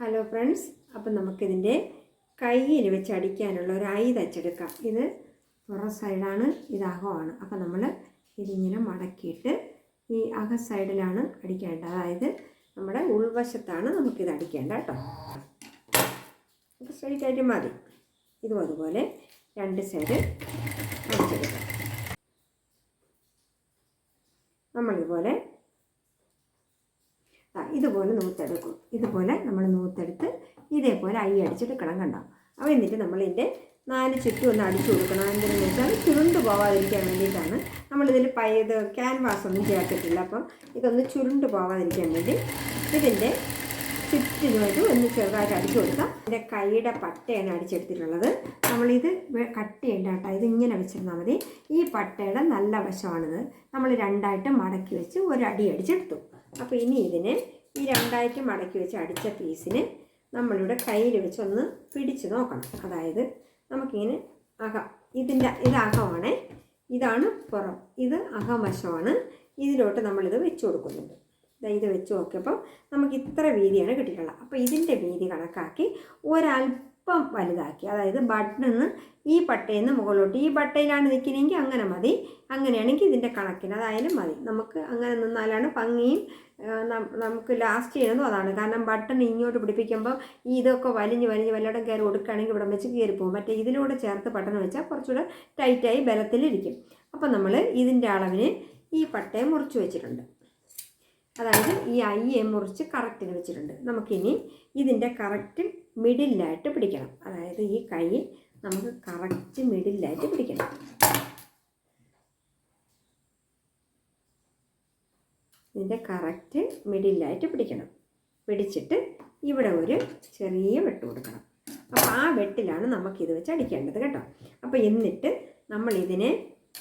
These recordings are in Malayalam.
ഹലോ ഫ്രണ്ട്സ് അപ്പം നമുക്കിതിന്റെ കയ്യിൽ വെച്ച് അടിക്കാനുള്ള ഒരു ഐ തച്ചെടുക്കാം. ഇത് പുറ സൈഡാണ് ഇത് അകമാണ്. അപ്പം നമ്മൾ ഇതിങ്ങനെ മടക്കിയിട്ട് ഈ അക സൈഡിലാണ് അടിക്കേണ്ടത്. അതായത് നമ്മുടെ ഉൾവശത്താണ് നമുക്കിത് അടിക്കേണ്ടത് കേട്ടോ. അപ്പോൾ സ്ട്രൈറ്റ് ആയിട്ട് മതി. ഇതും അതുപോലെ രണ്ട് സൈഡ് അടിച്ചെടുക്കാം നമ്മളിതുപോലെ ആ ഇതുപോലെ നൂത്തെടുക്കും ഇതുപോലെ നമ്മൾ നൂത്തെടുത്ത് ഇതേപോലെ ഐ അടിച്ചെടുക്കണം കണ്ടോ അപ്പോൾ എന്നിട്ട് നമ്മളിതിന്റെ നാല് ചുറ്റും ഒന്ന് അടിച്ചു കൊടുക്കണം. എന്തെന്ന് വെച്ചാൽ ചുരുണ്ട് പോവാതിരിക്കാൻ വേണ്ടിയിട്ടാണ്. നമ്മളിതിൽ പയ്യത് ക്യാൻവാസ് ഒന്നും ചേർത്തിട്ടില്ല. അപ്പം ഇതൊന്ന് ചുരുണ്ട് പോവാതിരിക്കാൻ വേണ്ടി ഇതിന്റെ ചുറ്റിനുമായിട്ട് ഒന്ന് ചെറുതായിട്ട് അടിച്ചു കൊടുക്കാം. എന്റെ കൈയുടെ പട്ടയാണ് അടിച്ചെടുത്തിട്ടുള്ളത്. നമ്മളിത് വെ- കട്ട് കേട്ടോ. ഇതിങ്ങനെ വെച്ചിരുന്നാൽ മതി. ഈ പട്ടയുടെ നല്ല വശമാണിത്. നമ്മൾ രണ്ടായിട്ട് മടക്കി വെച്ച് ഒരു അടി അടിച്ചെടുത്തു. അപ്പോൾ ഇനി ഇതിനെ ഈ രണ്ടായിട്ട് മടക്കി വെച്ച് അടിച്ച പീസിന് നമ്മളിവിടെ കയ്യിൽ വെച്ച് ഒന്ന് പിടിച്ച് നോക്കണം. അതായത് നമുക്കിങ്ങനെ അകം ഇതിന്റെ ഇത് അകമാണേ ഇതാണ് പുറം ഇത് അകമശമാണ് ഇതിലോട്ട് നമ്മളിത് വെച്ച് കൊടുക്കുന്നുണ്ട്. ഇത് വെച്ച് നോക്കിയപ്പോൾ നമുക്ക് ഇത്ര വീതിയാണ് കിട്ടിയിട്ടുള്ളത്. അപ്പോൾ ഇതിന്റെ വീതി കണക്കാക്കി ഒരല്പം വലുതാക്കി അതായത് ബട്ടണിന്ന് ഈ പട്ടയിൽ നിന്ന് മുകളിലോട്ട് ഈ പട്ടയിലാണ് നിൽക്കുന്നതെങ്കിൽ അങ്ങനെ മതി അങ്ങനെയാണെങ്കിൽ ഇതിന്റെ കണക്കിന് അതായാലും മതി. നമുക്ക് അങ്ങനെ നിന്നാലാണ് ഭംഗിയും നമുക്ക് ലാസ്റ്റ് ചെയ്യുന്നതും അതാണ്. കാരണം ബട്ടൺ ഇങ്ങോട്ട് പിടിപ്പിക്കുമ്പോൾ ഈ ഇതൊക്കെ വലിഞ്ഞ് വലിഞ്ഞ് വല്ലയിടം കയറി ഒടുക്കുകയാണെങ്കിൽ ഇവിടെ വെച്ച് കയറി പോകും. മറ്റേ ഇതിലൂടെ ചേർത്ത് ബട്ടൺ വെച്ചാൽ കുറച്ചുകൂടെ ടൈറ്റായി ബലത്തിലിരിക്കും. അപ്പം നമ്മൾ ഇതിന്റെ അളവിന് ഈ പട്ടയെ മുറിച്ച് വെച്ചിട്ടുണ്ട്. അതായത് ഈ അയ്യെ മുറിച്ച് കറക്റ്റിന് വെച്ചിട്ടുണ്ട്. നമുക്കിനി ഇതിന്റെ കറക്റ്റ് മിഡിലായിട്ട് പിടിക്കണം. അതായത് ഈ കൈ നമുക്ക് കറക്റ്റ് മിഡിലായിട്ട് പിടിക്കണം. ഇതിന്റെ കറക്റ്റ് മിഡിലായിട്ട് പിടിക്കണം. പിടിച്ചിട്ട് ഇവിടെ ഒരു ചെറിയ വെട്ട് കൊടുക്കണം. അപ്പോൾ ആ വെട്ടിലാണ് നമുക്കിത് വെച്ച് അടിക്കേണ്ടത് കേട്ടോ. അപ്പോൾ എന്നിട്ട് നമ്മൾ ഇതിനെ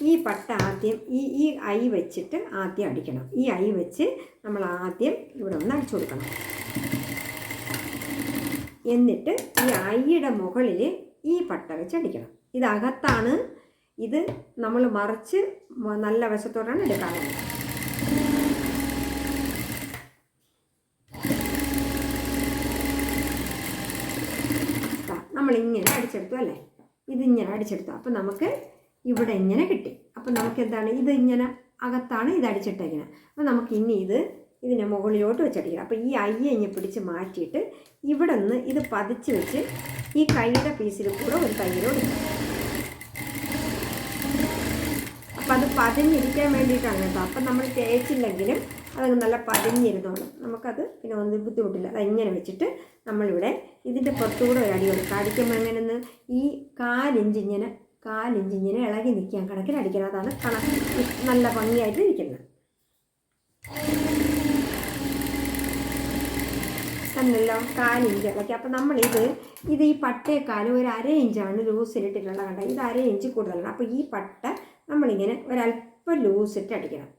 ഈ പട്ട ആദ്യം ഈ ഈ ഐ വെച്ചിട്ട് ആദ്യം അടിക്കണം. ഈ ഐ വെച്ച് നമ്മൾ ആദ്യം ഇവിടെ ഒന്ന് അടിച്ചു കൊടുക്കണം. എന്നിട്ട് ഈ ഐയുടെ മുകളിൽ ഈ പട്ട വെച്ച് അടിക്കണം. ഇത് അകത്താണ്. ഇത് നമ്മൾ മറിച്ച് നല്ല വശത്തോടാണ് എടുക്കാനുള്ളത് നമ്മളിങ്ങനെ അടിച്ചെടുത്തു അല്ലേ? ഇതിങ്ങനെ അടിച്ചെടുത്തു. അപ്പം നമുക്ക് ഇവിടെ ഇങ്ങനെ കിട്ടി. അപ്പം നമുക്ക് എന്താണ്? ഇത് ഇങ്ങനെ അകത്താണ് ഇത് അടിച്ചിട്ടേക്കുന്നത് അപ്പം നമുക്ക് ഇനി ഇത് ഇതിനെ മുകളിലോട്ട് വെച്ചടിക്കണം. അപ്പം ഈ അയ്യ ഇങ്ങനെ പിടിച്ച് മാറ്റിയിട്ട് ഇവിടെ നിന്ന് ഇത് പതിച്ച് വെച്ച് ഈ കൈയുടെ പീസിൽ കൂടെ ഒരു കൊടുക്കണം അപ്പം അത് പതിഞ്ഞിരിക്കാൻ വേണ്ടിയിട്ടാണ് കേട്ടോ. അപ്പം നമ്മൾ തേച്ചില്ലെങ്കിലും അതങ്ങ് നല്ല പതിഞ്ഞിരുന്നോളും നമുക്കത് പിന്നെ ഒന്നും ബുദ്ധിമുട്ടില്ല. അത് ഇങ്ങനെ വെച്ചിട്ട് നമ്മളിവിടെ ഇതിന്റെ പുറത്തുകൂടെ ഒരു അടി കൊടുക്കുക അടിക്കുമ്പോൾ എങ്ങനെ ഒന്ന് ഈ കാലിഞ്ച് ഇങ്ങനെ കാലിഞ്ച് ഇങ്ങനെ ഇളകി നിൽക്കാൻ കണക്കിന് അടിക്കണം. അതാണ് കണക്ക്. നല്ല ഭംഗിയായിട്ട് ഇരിക്കുന്നത്. തന്നല്ലോ കാലിഞ്ച് ഇളക്കി. അപ്പം നമ്മളിത് ഇത് ഈ പട്ടയെക്കാലും ഒരു അര ഇഞ്ചാണ് ലൂസിലിട്ടിട്ടുള്ളത് കണ്ടോ? ഇത് അര ഇഞ്ച് കൂടുതലാണ്. അപ്പോൾ ഈ പട്ട നമ്മളിങ്ങനെ ഒരല്പം ലൂസിട്ട് അടിക്കണം.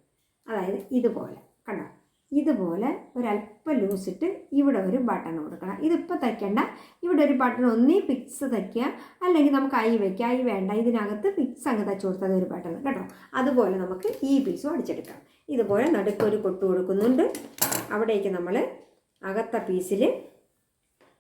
അതായത് ഇതുപോലെ. കണ്ടോ? ഇതുപോലെ ഒരല്പം ലൂസിട്ട് ഇവിടെ ഒരു ബട്ടൺ കൊടുക്കണം. ഇതിപ്പോൾ തയ്ക്കണ്ട. ഇവിടെ ഒരു ബട്ടൺ ഒന്നീ ഫിക്സ് തയ്ക്കുക. അല്ലെങ്കിൽ നമുക്ക് ഐ വയ്ക്കുക ഐ വേണ്ട. ഇതിനകത്ത് ഫിക്സ് അങ്ങ് തയ്ച്ചു കൊടുത്താൽ ഒരു ബട്ടൺ കേട്ടോ? അതുപോലെ നമുക്ക് ഈ പീസും അടിച്ചെടുക്കാം. ഇതുപോലെ നടുക്കൊരു കൊട്ട് കൊടുക്കുന്നുണ്ട്. അവിടേക്ക് നമ്മൾ അകത്ത പീസിൽ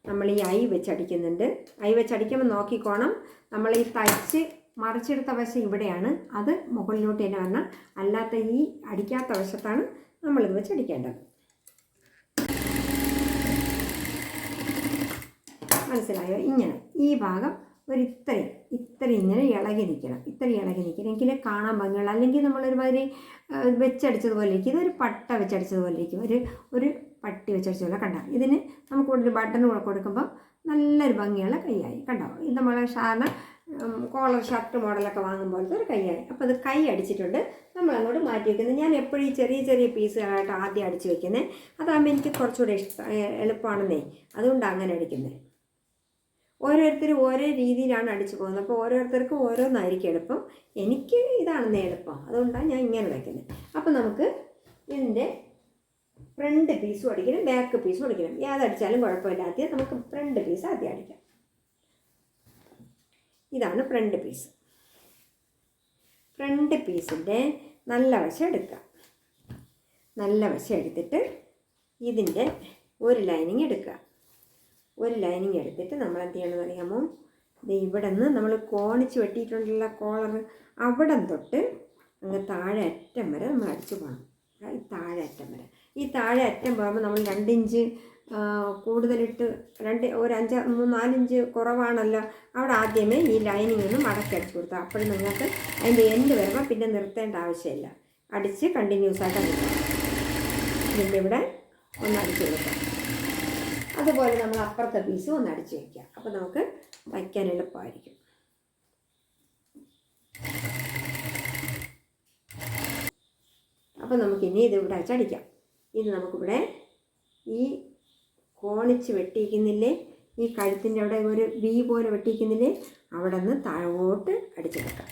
നമ്മൾ ഈ ഐ വെച്ചടിക്കുന്നുണ്ട് ഐ വെച്ചടിക്കുമ്പോൾ നോക്കിക്കോണം. നമ്മൾ ഈ തയ്ച്ച് മറിച്ചെടുത്ത വശം ഇവിടെയാണ്. അത് മുകളിലോട്ട് തന്നെ വരണം. അല്ലാത്ത ഈ അടിക്കാത്ത വശത്താണ് നമ്മളിത് വെച്ച് അടിക്കേണ്ടത്. മനസ്സിലായോ? ഇങ്ങനെ. ഈ ഭാഗം ഒരു ഇത്രയും ഇത്ര ഇങ്ങനെ ഇളകി നിൽക്കണം ഇത്രയും ഇളകി നിൽക്കണം. കാണാൻ ഭംഗിയുള്ള. അല്ലെങ്കിൽ നമ്മളൊരുമാതിരി വെച്ചടിച്ചതുപോലെ ഇരിക്കും ഇതൊരു പട്ട വെച്ചടിച്ചതുപോലെ ഇരിക്കും ഒരു ഒരു പട്ടി വെച്ചടിച്ച പോലെ കണ്ടോ? ഇതിന് നമുക്ക് ഒരു ബട്ടൺ കൂടെ കൊടുക്കുമ്പോൾ നല്ലൊരു ഭംഗിയുള്ള കൈയായി. കണ്ടോ? ഇത് നമ്മളെ സാധാരണ കോളർ ഷർട്ട് മോഡലൊക്കെ വാങ്ങുമ്പോഴത്തെ ഒരു കൈയാണ്. അപ്പോൾ അത് കൈ അടിച്ചിട്ടുണ്ട്. നമ്മൾ അങ്ങോട്ട് മാറ്റി വെക്കുന്നത് ഞാൻ എപ്പോഴും ഈ ചെറിയ ചെറിയ പീസുകളായിട്ട് ആദ്യം അടിച്ച് വെക്കുന്നത് അതാകുമ്പോൾ എനിക്ക് കുറച്ചുകൂടെ ഇഷ്ടം എളുപ്പമാണെന്നേ അതുകൊണ്ട് അങ്ങനെ അടിക്കുന്നത് ഓരോരുത്തരും ഓരോ രീതിയിലാണ് അടിച്ചു പോകുന്നത്. അപ്പോൾ ഓരോരുത്തർക്കും ഓരോന്നായിരിക്കും എളുപ്പം. എനിക്ക് ഇതാണെന്നേ എളുപ്പം. അതുകൊണ്ടാണ് ഞാൻ ഇങ്ങനെ വയ്ക്കുന്നത് അപ്പോൾ നമുക്ക് ഇതിന്റെ ഫ്രണ്ട് പീസും അടിക്കണം. ബാക്ക് പീസും അടിക്കണം. ഏതടിച്ചാലും കുഴപ്പമില്ല നമുക്ക് ഫ്രണ്ട് പീസ് ആദ്യം അടിക്കാം. ഇതാണ് ഫ്രണ്ട് പീസ് ഫ്രണ്ട് പീസിന്റെ നല്ല വശം എടുക്കുക. നല്ല വശം എടുത്തിട്ട് ഇതിന്റെ ഒരു ലൈനിങ് എടുക്കുക. ഒരു ലൈനിങ് എടുത്തിട്ട് നമ്മൾ എന്ത് ചെയ്യണമെന്ന് അറിയാമോ? ഇത് ഇവിടെ നിന്ന് നമ്മൾ കോണിച്ച് വെട്ടിയിട്ടുള്ള കോളർ അവിടെ തൊട്ട് അങ്ങ് താഴെ അറ്റം വരെ നമ്മൾ അടിച്ചു പോകണം. താഴെ അറ്റം വരെ. ഈ താഴെ അറ്റം പോകുമ്പോൾ നമ്മൾ രണ്ടിഞ്ച് കൂടുതലിട്ട് രണ്ട് ഒരു അഞ്ച് നാലിഞ്ച് കുറവാണല്ലോ. അവിടെ ആദ്യമേ ഈ ലൈനിങ് ഒന്ന് മടക്കി അടിച്ചു കൊടുത്താൽ അപ്പോഴും നിങ്ങൾക്ക് അതിന്റെ എൻഡ് വരുമ്പോൾ പിന്നെ നിർത്തേണ്ട ആവശ്യമില്ല. അടിച്ച് കണ്ടിന്യൂസ് ആയിട്ട് അടിക്കണം പിന്നെ ഇവിടെ ഒന്ന് അടിച്ചു കൊടുക്കാം. അതുപോലെ നമ്മൾ അപ്പുറത്തെ പീസും ഒന്ന് അടിച്ച് വയ്ക്കുക അപ്പോൾ നമുക്ക് വയ്ക്കാൻ എളുപ്പമായിരിക്കും. അപ്പോൾ നമുക്കിനി ഇത് ഇവിടെ അടിക്കാം. ഇത് നമുക്കിവിടെ ഈ കോണിച്ച് വെട്ടിയിരിക്കുന്നില്ലേ ഈ കഴുത്തിന്റെ അവിടെ ഒരു വി പോലെ വെട്ടിയിരിക്കുന്നില്ലേ അവിടെ നിന്ന് താഴോട്ട് അടിച്ചെടുക്കാം.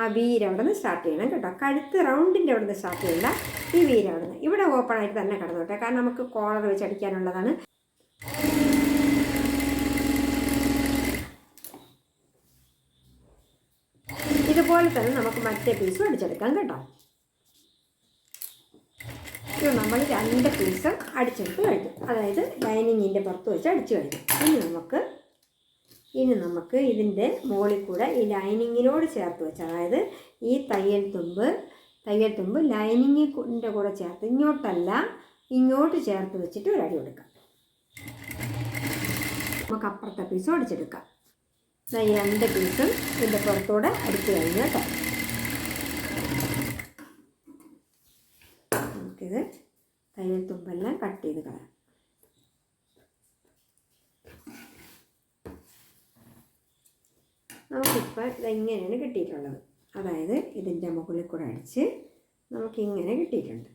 ആ വീര് അവിടെ നിന്ന് സ്റ്റാർട്ട് ചെയ്യണം കേട്ടോ. കഴുത്ത് റൗണ്ടിന്റെ അവിടെ നിന്ന് സ്റ്റാർട്ട് ചെയ്യണ്ട. ഈ വീര് അവിടെ നിന്ന് ഇവിടെ ഓപ്പൺ ആയിട്ട് തന്നെ കിടന്നോട്ടെ. കാരണം നമുക്ക് കോളർ വെച്ച് അടിക്കാനുള്ളതാണ്. ഇതുപോലെ തന്നെ നമുക്ക് മറ്റേ പീസും അടിച്ചെടുക്കാം കേട്ടോ. ഇത് നമ്മൾ രണ്ട് പീസ് അടിച്ചെടുത്ത് കഴിഞ്ഞു. അതായത് ലൈനിങ്ങിന്റെ പുറത്ത് വെച്ച് അടിച്ചു കഴിഞ്ഞു. ഇനി നമുക്ക് ഇനി നമുക്ക് ഇതിന്റെ മുകളിൽ കൂടെ ഈ ലൈനിങ്ങിനോട് ചേർത്ത് വെച്ച് അതായത് ഈ തയ്യൽ തുമ്പ് തയ്യൽ തുമ്പ് ലൈനിങ്ങിന്റെ കൂടെ ചേർത്ത് ഇങ്ങോട്ടല്ല ഇങ്ങോട്ട് ചേർത്ത് വെച്ചിട്ട് ഒരടി കൊടുക്കാം. നമുക്ക് അപ്പുറത്തെ പീസും അടിച്ചെടുക്കാം. രണ്ട് പീസും ഇതിന്റെ പുറത്തൂടെ അടിച്ചു കഴിഞ്ഞു കേട്ടോ. നമുക്കിത് തയ്യൽ തുമ്പെല്ലാം കട്ട് ചെയ്ത് കളയാം. നമുക്കിപ്പോൾ ഇതെങ്ങനെയാണ് കിട്ടിയിട്ടുള്ളത്? അതായത് ഇതിന്റെ മുകളിൽ കൂടെ അടിച്ച് നമുക്കിങ്ങനെ കിട്ടിയിട്ടുണ്ട്.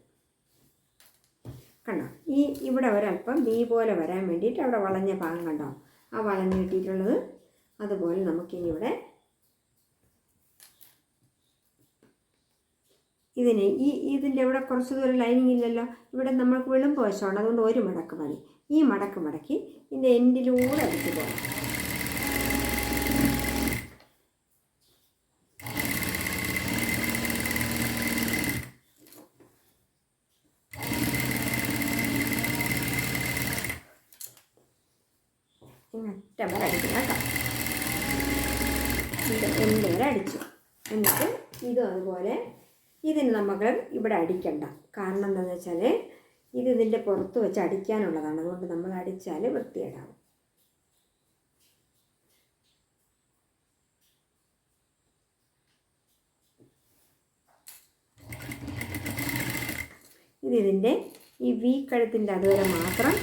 കണ്ടോ? ഈ ഇവിടെ ഒരല്പം ബി പോലെ വരാൻ വേണ്ടിയിട്ട് അവിടെ വളഞ്ഞ ഭാഗം കണ്ടോ? ആ വളഞ്ഞ് കിട്ടിയിട്ടുള്ളത് അതുപോലെ നമുക്കിനി ഇവിടെ ഇതിന് ഈ ഇതിന്റെ ഇവിടെ കുറച്ച് ദൂരം ലൈനിങ് ഇല്ലല്ലോ. ഇവിടെ നമ്മൾക്ക് വിളുമ്പ് വശമാണ്. അതുകൊണ്ട് ഒരു മടക്ക് മതി. ഈ മടക്ക് മടക്കി ഇതിന്റെ എൻഡിലൂടെ അടിച്ചു പോകണം വരെ അടിച്ചു. എന്നിട്ട് ഇതും അതുപോലെ ഇതിന് നമുക്ക് ഇവിടെ അടിക്കണ്ട. കാരണം എന്താണെന്ന് വെച്ചാൽ ഇത് ഇതിന്റെ പുറത്ത് വെച്ച് അടിക്കാനുള്ളതാണ്. അതുകൊണ്ട് നമ്മൾ അടിച്ചാൽ വൃത്തിയേടാവും ഇത് ഇതിന്റെ ഈ വി കഴുത്തിന്റെ അതുവരെ മാത്രം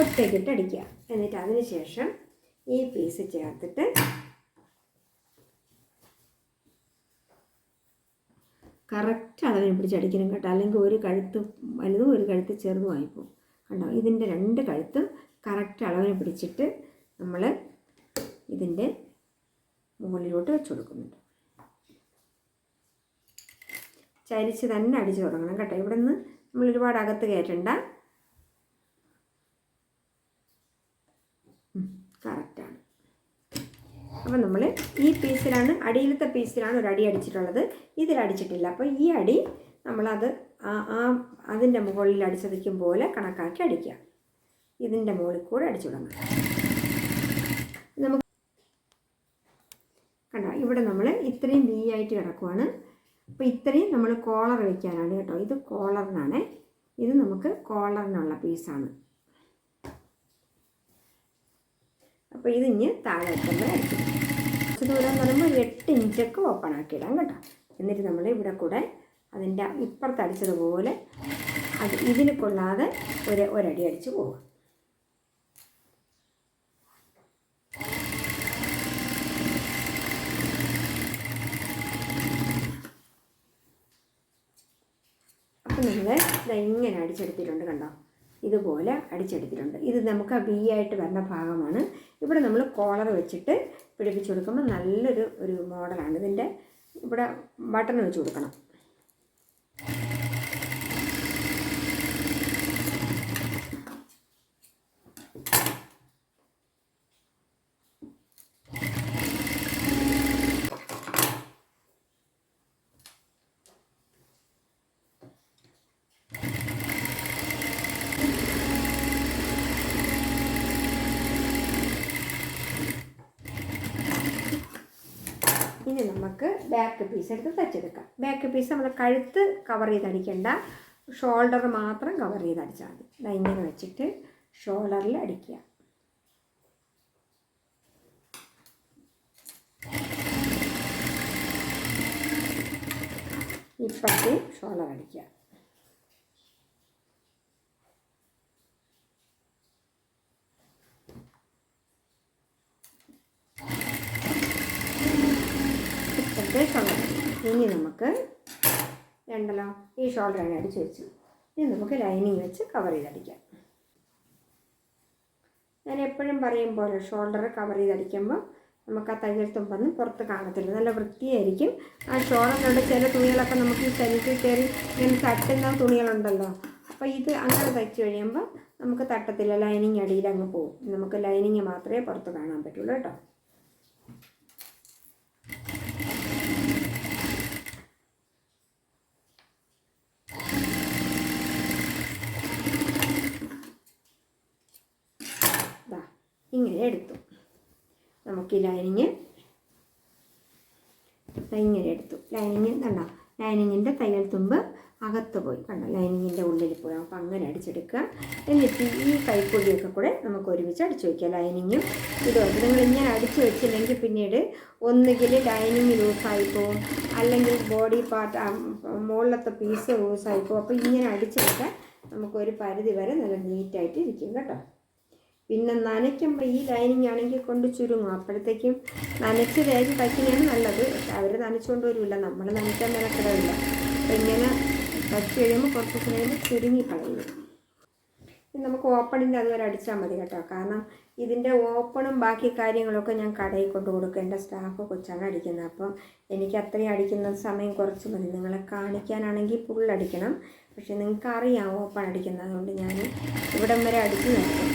ഒറ്റയ്ക്കിട്ട് അടിക്കുക. എന്നിട്ട് അതിന് ശേഷം ഈ പീസ് ചേർത്തിട്ട് കറക്റ്റ് അളവിന് പിടിച്ചടിക്കണം കേട്ടോ. അല്ലെങ്കിൽ ഒരു കഴുത്ത് വലുതും ഒരു കഴുത്ത് ചെറുതും ആയിപ്പോവും. കണ്ടോ? ഇതിന്റെ രണ്ട് കഴുത്ത് കറക്റ്റ് അളവിനെ പിടിച്ചിട്ട് നമ്മൾ ഇതിന്റെ മുകളിലോട്ട് വെച്ച് കൊടുക്കുന്നുണ്ട്. ചരിച്ച് തന്നെ അടിച്ച് തുടങ്ങണം കേട്ടോ. ഇവിടെ നിന്ന് നമ്മൾ ഒരുപാട് അകത്ത് കയറ്റണ്ട. കറക്റ്റാണ് അപ്പം നമ്മൾ ഈ പീസിലാണ് അടിയിലത്തെ പീസിലാണ് ഒരു അടി അടിച്ചിട്ടുള്ളത്. ഇതിൽ അടിച്ചിട്ടില്ല. അപ്പോൾ ഈ അടി നമ്മളത് ആ ആ അതിന്റെ മുകളിൽ അടിച്ചതിക്കും പോലെ കണക്കാക്കി അടിക്കുക. ഇതിന്റെ മുകളിൽ കൂടെ അടിച്ചു തുടങ്ങുക നമുക്ക് കണ്ടോ? ഇവിടെ നമ്മൾ ഇത്രയും വി ആയിട്ട് കിടക്കുവാണ്. അപ്പോൾ ഇത്രയും നമ്മൾ കോളർ വയ്ക്കാനാണ് കേട്ടോ. ഇത് കോളറിനാണ്. ഇത് നമുക്ക് കോളറിനുള്ള പീസാണ്. അപ്പോൾ ഇത് ഇനി താഴെ അടിക്കും. കുറച്ച് ദൂരം എന്ന് പറയുമ്പോൾ ഒരു എട്ട് ഇഞ്ചൊക്കെ ഓപ്പൺ ആക്കിയിടാം കേട്ടോ. എന്നിട്ട് നമ്മൾ ഇവിടെ കൂടെ അതിന്റെ ഇപ്പുറത്ത് അടിച്ചതുപോലെ അത് ഇതിൽ കൊള്ളാതെ ഒരു ഒരടി അടിച്ച് പോകും അപ്പം നിങ്ങൾ ഇങ്ങനെ അടിച്ചെടുത്തിട്ടുണ്ട് കണ്ടോ? ഇതുപോലെ അടിച്ചെടുത്തിട്ടുണ്ട്. ഇത് നമുക്ക് ആ ബി ആയിട്ട് വരുന്ന ഭാഗമാണ്. ഇവിടെ നമ്മൾ കോളർ വെച്ചിട്ട് പിടിപ്പിച്ച് കൊടുക്കുമ്പോൾ നല്ലൊരു ഒരു മോഡലാണ്. ഇതിന്റെ ഇവിടെ ബട്ടൺ വെച്ച് കൊടുക്കണം. ഇനി നമുക്ക് ബാക്ക് പീസ് എടുത്ത് തച്ചെടുക്കാം ബാക്ക് പീസ് നമ്മൾ കഴുത്ത് കവർ ചെയ്ത് അടിക്കണ്ട. ഷോൾഡർ മാത്രം കവർ ചെയ്ത് അടിച്ചാൽ മതി. ലൈനിങ് വെച്ചിട്ട് ഷോൾഡറിൽ അടിക്കുക. ഇപ്പത്തി ഷോൾഡർ അടിക്കുക. ഇനി നമുക്ക് രണ്ടല്ലോ ഈ അങ്ങ് അടിച്ച് വെച്ചു. ഇനി നമുക്ക് ലൈനിങ് വെച്ച് കവർ ചെയ്തടിക്കാം ഞാൻ എപ്പോഴും പറയും പോലെ ഷോൾഡർ കവർ ചെയ്തടിക്കുമ്പോൾ നമുക്ക് ആ തയ്യൽ തുമ്പൊന്നും പുറത്ത് കാണത്തില്ല. നല്ല വൃത്തിയായിരിക്കും. ആ ഷോളറിലുള്ള ചില തുണികളൊക്കെ നമുക്ക് ഈ ശരീരത്തിൽ കയറി ഇങ്ങനെ തട്ടുന്ന തുണികളുണ്ടല്ലോ. അപ്പോൾ ഇത് അങ്ങനെ തയ്ച്ച് കഴിയുമ്പോൾ നമുക്ക് തട്ടത്തില്ല ലൈനിങ് അടിയിൽ അങ്ങ് പോകും. നമുക്ക് ലൈനിങ് മാത്രമേ പുറത്ത് കാണാൻ പറ്റുള്ളൂ കേട്ടോ. ഇങ്ങനെ എടുത്തു. നമുക്ക് ലൈനിങ് ഇങ്ങനെ എടുത്തു. ലൈനിങ് കണ്ടോ? ലൈനിങ്ങിന്റെ തയ്യൽ തുമ്പ് അകത്ത് പോയി. കണ്ടോ? ലൈനിങ്ങിന്റെ ഉള്ളിൽ പോയി. അപ്പോൾ അങ്ങനെ അടിച്ചെടുക്കുക. എന്നിട്ട് ഈ കൈപ്പൊടിയൊക്കെ കൂടെ നമുക്ക് ഒരുമിച്ച് അടിച്ചു വയ്ക്കുക ലൈനിങ്ങും ഇതുമായിട്ട് നിങ്ങൾ ഇങ്ങനെ അടിച്ചു വെച്ചില്ലെങ്കിൽ പിന്നീട് ഒന്നുകിൽ ലൈനിങ് ലൂസായി പോവും അല്ലെങ്കിൽ ബോഡി പാർട്ട് മുകളിലത്തെ പീസ് ലൂസായി പോവും അപ്പോൾ ഇങ്ങനെ അടിച്ചെടുക്കാൻ നമുക്കൊരു പരിധി വരെ നല്ല നീറ്റായിട്ട് ഇരിക്കും കേട്ടോ. പിന്നെ നനയ്ക്കുമ്പോൾ ഈ ലൈനിങ് ആണെങ്കിൽ കൊണ്ട് ചുരുങ്ങും. അപ്പോഴത്തേക്കും നനച്ച് തേച്ച് തയ്ക്കുന്നതാണ് നല്ലത്. അവർ നനച്ചുകൊണ്ട് വരില്ല നമ്മൾ നനയ്ക്കാൻ മെനക്കിടവില്ല അപ്പം ഇങ്ങനെ തയ്ച്ച് കഴിയുമ്പോൾ കുറച്ച് ദിവസം കഴിയുമ്പോൾ ചുരുങ്ങി കളയും. ഇനി നമുക്ക് ഓപ്പണിന്റെ അതുവരെ അടിച്ചാൽ മതി കേട്ടോ. കാരണം ഇതിന്റെ ഓപ്പണും ബാക്കി കാര്യങ്ങളൊക്കെ ഞാൻ കടയിൽ കൊണ്ട് കൊടുക്കും. എന്റെ സ്റ്റാഫ് കൊച്ചാണ് അടിക്കുന്നത്. അപ്പം എനിക്ക് അത്രയും അടിക്കുന്ന സമയം കുറച്ച് മതി. നിങ്ങളെ കാണിക്കാനാണെങ്കിൽ ഫുൾ അടിക്കണം. പക്ഷേ നിങ്ങൾക്ക് അറിയാം ഓപ്പൺ അടിക്കുന്നത് അതുകൊണ്ട് ഞാൻ ഇവിടം വരെ അടിച്ച് നിർത്തും.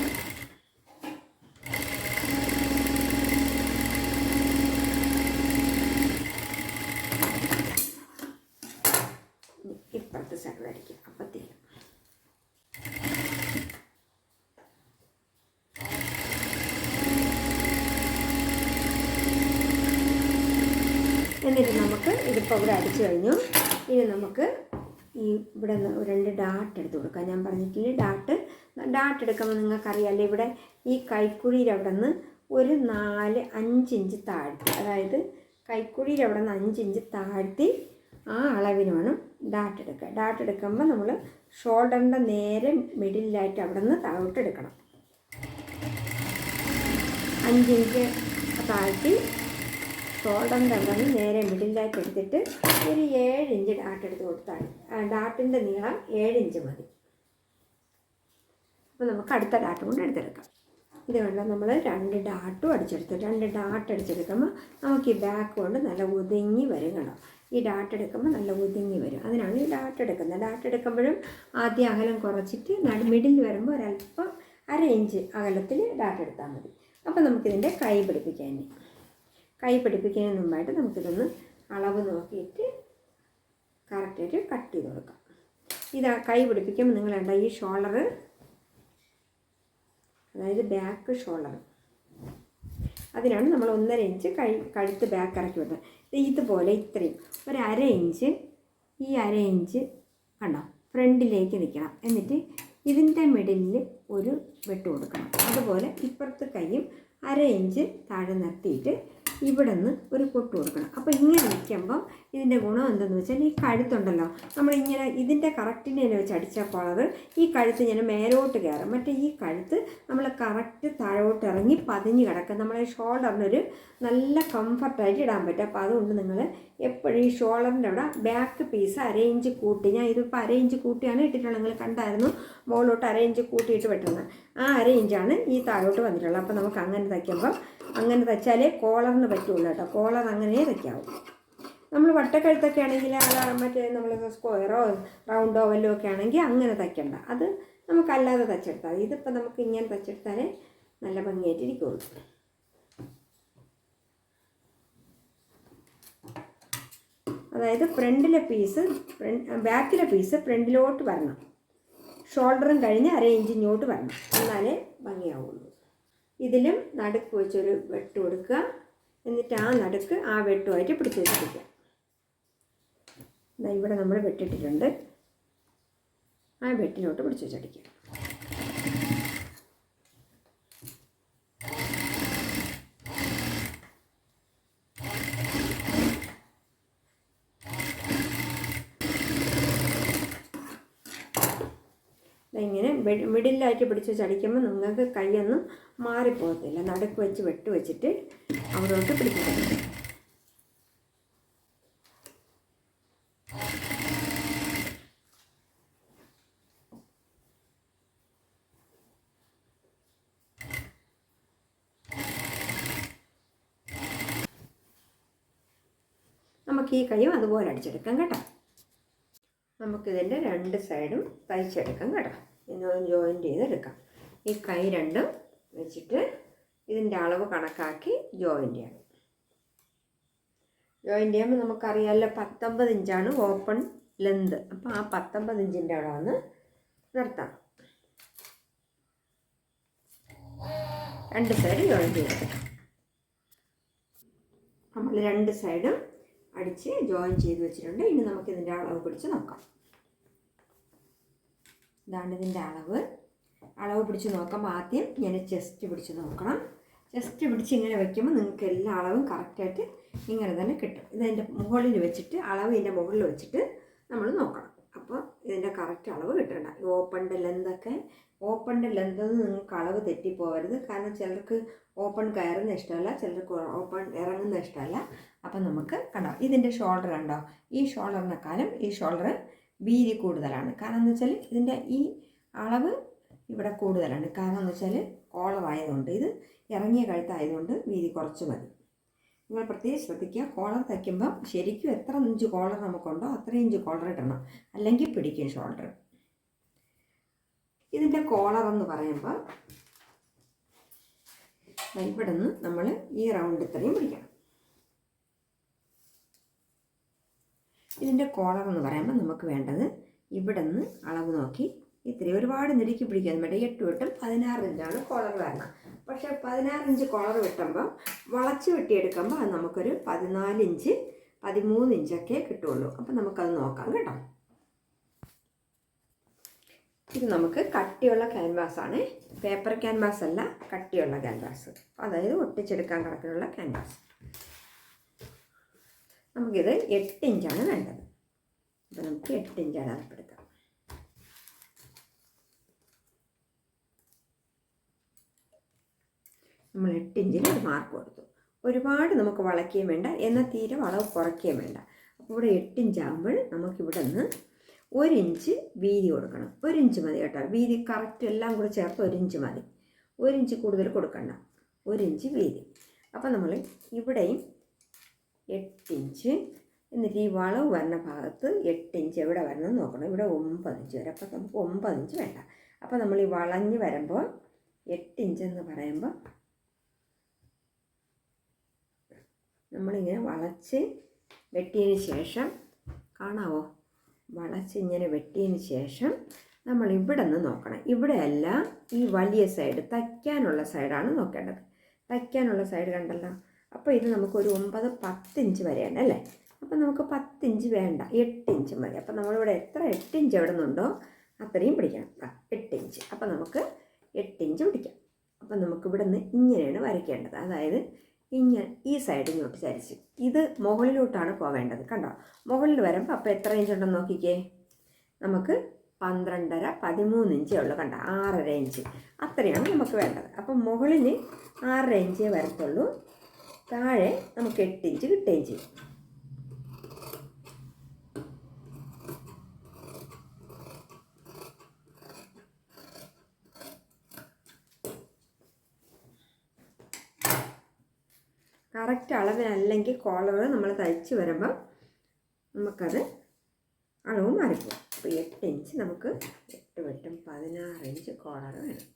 ഇപ്പുറത്തെ സൈഡ് അടിക്കുക. അപ്പം എന്നിട്ട് നമുക്ക് ഇതിപ്പോൾ ഇവിടെ അടിച്ചു കഴിഞ്ഞു. ഇനി നമുക്ക് ഈ ഇവിടെ രണ്ട് ഡാട്ട് എടുത്ത് കൊടുക്കാം. ഞാൻ പറഞ്ഞിട്ടില്ലേ ഡാട്ട് ഡാട്ട് എടുക്കുമ്പോൾ നിങ്ങൾക്കറിയാമല്ലോ ഇവിടെ ഈ കൈക്കുഴിയുടെ അവിടെ നിന്ന് ഒരു നാല് അഞ്ചിഞ്ച് താഴ്ത്തി. അതായത് കൈക്കുഴിയുടെ അവിടെ നിന്ന് അഞ്ചിഞ്ച് താഴ്ത്തി ആ അളവിന് വേണം ഡാട്ട് എടുക്കുക ഡാട്ട് എടുക്കുമ്പോൾ നമ്മൾ ഷോൾഡറിന്റെ നേരെ മിഡിലായിട്ട് അവിടെ നിന്ന് താഴോട്ട് എടുക്കണം. അഞ്ചിഞ്ച് താഴ്ത്തി ഷോൾഡറിന്റെ അവിടെ നിന്ന് നേരെ മിഡിലായിട്ട് എടുത്തിട്ട് ഒരു ഏഴ് ഇഞ്ച് ഡാട്ട് എടുത്ത് കൊടുത്താൽ ഡാട്ടിന്റെ നീളം ഏഴ് ഇഞ്ച് മതി. അപ്പോൾ നമുക്ക് അടുത്ത ഡാട്ട് കൊണ്ട് എടുത്തെടുക്കാം. ഇത് കണ്ട നമ്മൾ രണ്ട് ഡാട്ടും അടിച്ചെടുത്തു രണ്ട് ഡാട്ട് അടിച്ചെടുക്കുമ്പോൾ നമുക്ക് ഈ ബാക്ക് കൊണ്ട് നല്ല ഒതുങ്ങി വരും കേട്ടോ. ഈ ഡാട്ട് എടുക്കുമ്പോൾ നല്ല ഒതുങ്ങി വരും. അതിനാണ് ഈ ഡാട്ട് എടുക്കുന്നത്. ഡാട്ട് എടുക്കുമ്പോഴും ആദ്യം അകലം കുറച്ചിട്ട് നടു മിഡിൽ വരുമ്പോൾ ഒരല്പം അര ഇഞ്ച് അകലത്തിൽ ഡാട്ട് എടുത്താൽ മതി. അപ്പോൾ നമുക്കിതിന്റെ കൈ പിടിപ്പിക്കാൻ കൈ പിടിപ്പിക്കുന്നതിന് മുമ്പായിട്ട് നമുക്കിതൊന്ന് അളവ് നോക്കിയിട്ട് കറക്റ്റായിട്ട് കട്ട് ചെയ്ത് കൊടുക്കാം. ഇതാ കൈ പിടിപ്പിക്കുമ്പോൾ നിങ്ങൾ കണ്ട ഈ ഷോൾഡർ അതായത് ബാക്ക് ഷോൾഡർ അതിനാണ് നമ്മൾ ഒന്നര ഇഞ്ച് കൈ കഴുത്ത് ബാക്ക് ഇറക്കി വിടുന്നത്. ഇതുപോലെ ഇത്രയും. ഒരു അര ഇഞ്ച് ഈ അര ഇഞ്ച് കണ്ടോ? ഫ്രണ്ടിലേക്ക് നിൽക്കണം. എന്നിട്ട് ഇതിന്റെ മിഡിലിൽ ഒരു വെട്ട് കൊടുക്കണം. അതുപോലെ ഇപ്പുറത്ത് കൈയും അര ഇഞ്ച് താഴെ നിർത്തിയിട്ട് ഇവിടെ നിന്ന് ഒരു കൊട്ട് കൊടുക്കണം. അപ്പോൾ ഇങ്ങനെ നിൽക്കുമ്പോൾ ഇതിന്റെ ഗുണം എന്തെന്ന് വെച്ചാൽ ഈ കഴുത്തുണ്ടല്ലോ നമ്മളിങ്ങനെ ഇതിന്റെ കറക്റ്റിനെ വെച്ച് അടിച്ചാൽ കോളർ ഈ കഴുത്ത് ഇങ്ങനെ മേലോട്ട് കയറും. മറ്റേ ഈ കഴുത്ത് നമ്മൾ കറക്റ്റ് താഴോട്ട് ഇറങ്ങി പതിഞ്ഞ് കിടക്കും. നമ്മളെ ഷോൾഡറിനൊരു നല്ല കംഫർട്ടായിട്ട് ഇടാൻ പറ്റും. അപ്പോൾ അതുകൊണ്ട് നിങ്ങൾ എപ്പോഴും ഈ ഷോൾഡറിന്റെ അവിടെ ബാക്ക് പീസ് അരയിഞ്ച് കൂട്ടി. ഞാൻ ഇതിപ്പോൾ അരയിഞ്ച് കൂട്ടിയാണ് ഇട്ടിട്ടുള്ളത്. നിങ്ങൾ കണ്ടായിരുന്നു? മുകളിലോട്ട് അരയിഞ്ച് കൂട്ടിയിട്ട് വെട്ടുന്നത് ആ അരയിഞ്ചാണ് ഈ താഴോട്ട് വന്നിട്ടുള്ളത്. അപ്പോൾ നമുക്ക് അങ്ങനെ തയ്ക്കുമ്പോൾ അങ്ങനെ തയ്ച്ചാലേ കോളറിന് പറ്റുള്ളൂ കേട്ടോ. കോളർ അങ്ങനെ തയ്ക്കാവും നമ്മൾ വട്ടക്കഴുത്തൊക്കെ ആണെങ്കിൽ അത് മറ്റേ നമ്മൾ സ്ക്വയറോ റൗണ്ടോ വല്ലോ ഒക്കെ ആണെങ്കിൽ അങ്ങനെ തയ്ക്കണ്ട. അത് നമുക്കല്ലാതെ തയ്ച്ചെടുത്താൽ മതി. ഇതിപ്പോൾ നമുക്ക് ഇങ്ങനെ തയ്ച്ചെടുത്താലേ നല്ല ഭംഗിയായിട്ടിരിക്കുള്ളൂ അതായത് ഫ്രണ്ടിലെ പീസ് ബാക്കിലെ പീസ് ഫ്രണ്ടിലോട്ട് വരണം. ഷോൾഡറും കഴിഞ്ഞ് അര ഇഞ്ച് വരണം. എന്നാലേ ഭംഗിയാവുള്ളൂ. ഇതിലും നടുക്ക് വെച്ചൊരു വെട്ട് കൊടുക്കുക. എന്നിട്ട് ആ നടുക്ക് ആ വെട്ടുമായിട്ട് പിടിച്ച് വെച്ചിരിക്കുക. ഇവിടെ നമ്മൾ വെട്ടിട്ടിട്ടുണ്ട്. ആ വെട്ടിലോട്ട് പിടിച്ച് വെച്ചടിക്കുക ദാ ഇങ്ങനെ വെ- മിഡിലായിട്ട് പിടിച്ച് ചടിക്കുമ്പോൾ നിങ്ങൾക്ക് കൈയൊന്നും മാറിപ്പോകത്തില്ല. നടുക്ക് വെച്ച് വെട്ട് വെച്ചിട്ട് അവിടോട്ട് പിടിച്ച് നമുക്ക് ഈ കൈയും അതുപോലെ അടിച്ചെടുക്കാം കേട്ടോ. നമുക്കിതിന്റെ രണ്ട് സൈഡും തയ്ച്ചെടുക്കാം കേട്ടോ. ജോയിന്റ് ചെയ്തെടുക്കാം. ഈ കൈ രണ്ടും വെച്ചിട്ട് ഇതിന്റെ അളവ് കണക്കാക്കി ജോയിന്റ് ചെയ്യാം. ജോയിന്റ് ചെയ്യുമ്പോൾ നമുക്കറിയാമല്ലോ പത്തൊമ്പത് ഇഞ്ചാണ് ഓപ്പൺ ലെന്ത് അപ്പോൾ ആ പത്തൊമ്പത് ഇഞ്ചിന്റെ അവിടെ വന്ന് നിർത്താം. രണ്ട് സൈഡ് ജോയിൻ ചെയ്തെടുക്കാം നമ്മൾ രണ്ട് സൈഡും അടിച്ച് ജോയിൻ ചെയ്ത് വെച്ചിട്ടുണ്ട്. ഇനി നമുക്കിതിന്റെ അളവ് പിടിച്ച് നോക്കാം. ഇതാണ് ഇതിന്റെ അളവ്. അളവ് പിടിച്ച് നോക്കുമ്പോൾ ആദ്യം ഞാൻ ചെസ്റ്റ് പിടിച്ച് നോക്കണം. ചെസ്റ്റ് പിടിച്ച് ഇങ്ങനെ വെക്കുമ്പോൾ നിങ്ങൾക്ക് എല്ലാ അളവും കറക്റ്റായിട്ട് ഇങ്ങനെ തന്നെ കിട്ടും. ഇതിന്റെ മുകളിൽ വെച്ചിട്ട് അളവ് ഇതിന്റെ മുകളിൽ വെച്ചിട്ട് നമ്മൾ നോക്കണം. അപ്പോൾ ഇതിന്റെ കറക്റ്റ് അളവ് കിട്ടണ്ട. ഓപ്പണിന്റെ ലെന്തൊക്കെ ഓപ്പണിന്റെ ലെന്തെന്ന് നിങ്ങൾക്ക് അളവ് തെറ്റിപ്പോകരുത് കാരണം ചിലർക്ക് ഓപ്പൺ കയറുന്ന ഇഷ്ടമല്ല ചിലർക്ക് ഓപ്പൺ ഇറങ്ങുന്ന ഇഷ്ടമല്ല. അപ്പം നമുക്ക് കണ്ടോ ഇതിന്റെ ഷോൾഡർ കണ്ടോ ഈ ഷോൾഡറിനെക്കാളും ഈ ഷോൾഡർ വീതി കൂടുതലാണ്. കാരണം എന്ന് വെച്ചാൽ ഇതിന്റെ ഈ അളവ് ഇവിടെ കൂടുതലാണ്. കാരണം എന്ന് വെച്ചാൽ കോളർ ആയതുകൊണ്ട് ഇത് ഇറങ്ങിയ കഴുത്തായതുകൊണ്ട് വീതി കുറച്ച് മതി. നിങ്ങൾ പ്രത്യേകം ശ്രദ്ധിക്കുക. കോളർ തയ്ക്കുമ്പം ശരിക്കും എത്ര ഇഞ്ച് കോളർ നമുക്കുണ്ടോ അത്ര ഇഞ്ച് കോളർ ഇടണം. അല്ലെങ്കിൽ പിടിക്കും ഷോൾഡർ. ഇതിന്റെ കോളർ എന്ന് പറയുമ്പോൾ ഇവിടെ നിന്ന് നമ്മൾ ഈ റൗണ്ട് ഇത്രയും പിടിക്കണം. ഇതിന്റെ കോളർ എന്ന് പറയുമ്പോൾ നമുക്ക് വേണ്ടത് ഇവിടെ നിന്ന് അളവ് നോക്കി ഇത്രയും. ഒരുപാട് നെരുക്കി പിടിക്കാൻ വേണ്ടി. എട്ട് വെട്ടും പതിനാറ് ഇഞ്ചാണ് കോളർ വരണം പക്ഷേ പതിനാറ് ഇഞ്ച് കോളർ വെട്ടുമ്പോൾ വളച്ച് വെട്ടിയെടുക്കുമ്പോൾ അത് നമുക്കൊരു പതിനാല് ഇഞ്ച് പതിമൂന്ന് ഇഞ്ചൊക്കെ കിട്ടുള്ളൂ. അപ്പം നമുക്കത് നോക്കാം കേട്ടോ. ഇത് നമുക്ക് കട്ടിയുള്ള ക്യാൻവാസ് ആണ്. പേപ്പർ ക്യാൻവാസ് അല്ല കട്ടിയുള്ള ക്യാൻവാസ് അതായത് ഒട്ടിച്ചെടുക്കാൻ കണക്കിനുള്ള ക്യാൻവാസ് നമുക്കിത് എട്ട് ഇഞ്ചാണ് വേണ്ടത്. അപ്പോൾ നമുക്ക് എട്ട് ഇഞ്ച് അടയാളപ്പെടുത്താം നമ്മൾ എട്ട് ഇഞ്ചിന് ഒരു മാർക്ക് കൊടുത്തു. ഒരുപാട് നമുക്ക് വളയ്ക്കുകയും വേണ്ട എന്നാൽ തീരെ വളവ് കുറയ്ക്കുകയും വേണ്ട. അപ്പോൾ ഇവിടെ എട്ട് ഇഞ്ചാകുമ്പോൾ നമുക്കിവിടെ നിന്ന് ഒരു ഇഞ്ച് വീതി കൊടുക്കണം. ഒരു ഇഞ്ച് മതി കേട്ടോ. വീതി കറക്റ്റ് എല്ലാം കൂടി ചേർത്ത് ഒരു ഇഞ്ച് മതി. ഒരു ഇഞ്ച് കൂടുതൽ കൊടുക്കണ്ട. ഒരു ഇഞ്ച് വീതി. അപ്പോൾ നമ്മൾ ഇവിടെയും എട്ട് ഇഞ്ച്. എന്നിട്ട് ഈ വളവ് വരുന്ന ഭാഗത്ത് എട്ട് ഇഞ്ച് എവിടെ വരണം എന്ന് നോക്കണം. ഇവിടെ ഒമ്പത് ഇഞ്ച് വരെ. അപ്പോൾ നമുക്ക് ഒമ്പത് ഇഞ്ച് വേണ്ട. അപ്പോൾ നമ്മൾ ഈ വളഞ്ഞ് വരുമ്പോൾ എട്ട് ഇഞ്ച് എന്ന് പറയുമ്പോൾ നമ്മളിങ്ങനെ വളച്ച് വെട്ടിയതിന് ശേഷം കാണാവോ? വളച്ച് ഇങ്ങനെ വെട്ടിയതിന് ശേഷം നമ്മൾ ഇവിടെ നിന്ന് നോക്കണം. ഇവിടെയല്ല ഈ വലിയ സൈഡ് തയ്ക്കാനുള്ള സൈഡാണ് നോക്കേണ്ടത്. തയ്ക്കാനുള്ള സൈഡ് കണ്ടല്ലോ. അപ്പോൾ ഇത് നമുക്കൊരു ഒമ്പത് പത്ത് ഇഞ്ച് വരെയാണ് അല്ലേ? അപ്പോൾ നമുക്ക് പത്ത് ഇഞ്ച് വേണ്ട എട്ട് ഇഞ്ച് മതി. അപ്പോൾ നമ്മളിവിടെ എത്ര? എട്ട് ഇഞ്ച് എവിടെ നിന്നുണ്ടോ? അത്രയും പിടിക്കണം. ആ, എട്ട് ഇഞ്ച് അപ്പോൾ നമുക്ക് എട്ട് ഇഞ്ച് പിടിക്കാം. അപ്പോൾ നമുക്ക് ഇവിടെ നിന്ന് ഇങ്ങനെയാണ് വരയ്ക്കേണ്ടത്. അതായത് ഇങ്ങനെ ഈ സൈഡ് ഇങ്ങോട്ട് ചരിച്ച്. ഇത് മുകളിലോട്ടാണ് പോവേണ്ടത് കണ്ടോ? മുകളിൽ വരുമ്പോൾ അപ്പോൾ എത്ര ഇഞ്ച് ഉണ്ടെന്ന് നോക്കിക്കേ? നമുക്ക് പന്ത്രണ്ടര പതിമൂന്ന് ഇഞ്ചേ ഉള്ളൂ കണ്ട? ആറര ഇഞ്ച് അത്രയാണ് നമുക്ക് വേണ്ടത്. അപ്പം മുകളിൽ ആറര ഇഞ്ചേ വരത്തുള്ളൂ. താഴെ നമുക്ക് എട്ട് ഇഞ്ച് കിട്ടുകയും ചെയ്യും. കറക്റ്റ് അളവിനല്ലെങ്കിൽ കോളറ് നമ്മൾ തയ്ച്ച് വരുമ്പം നമുക്കത് അളവ് മാറിപ്പോകും അപ്പോൾ എട്ട് ഇഞ്ച് നമുക്ക് എട്ട് വട്ടം പതിനാറ് ഇഞ്ച് കോളറ് വേണം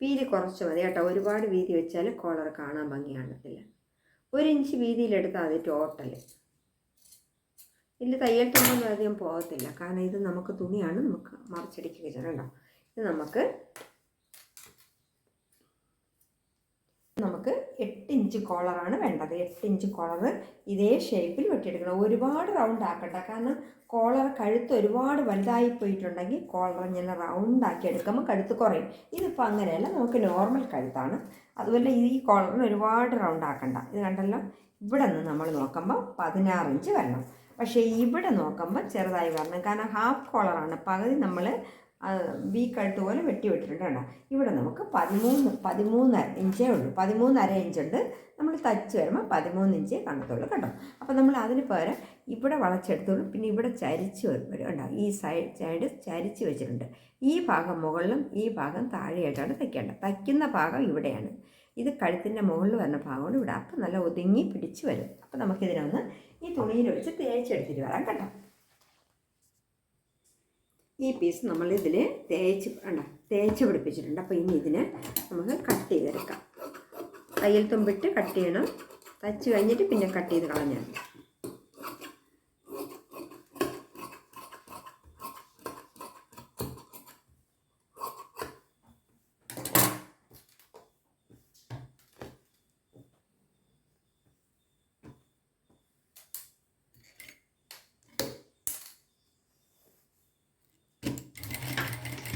വീതി കുറച്ച് മതി കേട്ടോ. ഒരുപാട് വീതി വെച്ചാൽ കോളർ കാണാൻ ഭംഗിയാണത്തില്ല ഒരു ഇഞ്ച് വീതിയിലെടുത്താൽ മതി ടോട്ടൽ ഇതിൽ തയ്യൽ തുണിയൊന്നും അധികം പോകത്തില്ല. കാരണം ഇത് നമുക്ക് തുണിയാണ് നമുക്ക് മറിച്ചടിക്കുക ചെയ്യണം ഇത് നമുക്ക് നമുക്ക് ഇഞ്ച് കോളറാണ് വേണ്ടത്. എട്ട് ഇഞ്ച് കോളർ ഇതേ ഷേപ്പിൽ വെട്ടിയെടുക്കണം. ഒരുപാട് റൗണ്ട് ആക്കണ്ട. കാരണം കോളർ കഴുത്ത് ഒരുപാട് വലുതായി പോയിട്ടുണ്ടെങ്കിൽ കോളർ ഇങ്ങനെ റൗണ്ട് ആക്കി എടുക്കുമ്പോൾ കഴുത്ത് കുറയും. ഇതിപ്പോൾ അങ്ങനെയല്ല. നമുക്ക് നോർമൽ കഴുത്താണ്. അതുപോലെ ഈ കോളറിന് ഒരുപാട് റൗണ്ട് ആക്കണ്ട. ഇത് കണ്ടല്ലോ? ഇവിടെ നിന്ന് നമ്മൾ നോക്കുമ്പോൾ പതിനാറ് ഇഞ്ച് വരണം. പക്ഷേ ഇവിടെ നോക്കുമ്പോൾ ചെറുതായി വരണം. കാരണം ഹാഫ് കോളറാണ് പകുതി നമ്മൾ വി കഴുത്ത് പോലെ വെട്ടി വിട്ടിട്ടുണ്ട് കേട്ടോ. ഇവിടെ നമുക്ക് പതിമൂന്ന് പതിമൂന്ന് ഇഞ്ചേ ഉള്ളൂ. പതിമൂന്നര ഇഞ്ചുണ്ട് നമ്മൾ തച്ച് വരുമ്പോൾ പതിമൂന്ന് ഇഞ്ചേ കാണത്തുള്ളൂ കേട്ടോ. അപ്പോൾ നമ്മൾ അതിന് പകരം ഇവിടെ വളച്ചെടുത്തോളൂ. പിന്നെ ഇവിടെ ചരിച്ച് ഉണ്ടാവും ഈ സൈഡ് സൈഡ് ചരിച്ച് വെച്ചിട്ടുണ്ട്. ഈ ഭാഗം മുകളിലും ഈ ഭാഗം താഴെയായിട്ടാണ് തയ്ക്കേണ്ടത്. തയ്ക്കുന്ന ഭാഗം ഇവിടെയാണ്. ഇത് കഴുത്തിന്റെ മുകളിൽ വരുന്ന ഭാഗമാണ് ഇവിടെ. അപ്പം നല്ല ഒതുങ്ങി പിടിച്ച് വരും. അപ്പോൾ നമുക്കിതിനൊന്ന് ഈ തുണിയിൽ വെച്ച് തേച്ചെടുത്തിട്ട് വരാം കേട്ടോ. ഈ പീസ് നമ്മൾ ഇതിൽ തേച്ച് വേണ്ട തേച്ച് പിടിപ്പിച്ചിട്ടുണ്ട്. അപ്പോൾ ഇനി ഇതിനെ നമുക്ക് കട്ട് ചെയ്തെടുക്കാം. തയ്യൽ തുമ്പിട്ട് കട്ട് ചെയ്യണം. തച്ച് കഴിഞ്ഞിട്ട് പിന്നെ കട്ട് ചെയ്ത് കളഞ്ഞാൽ മതി.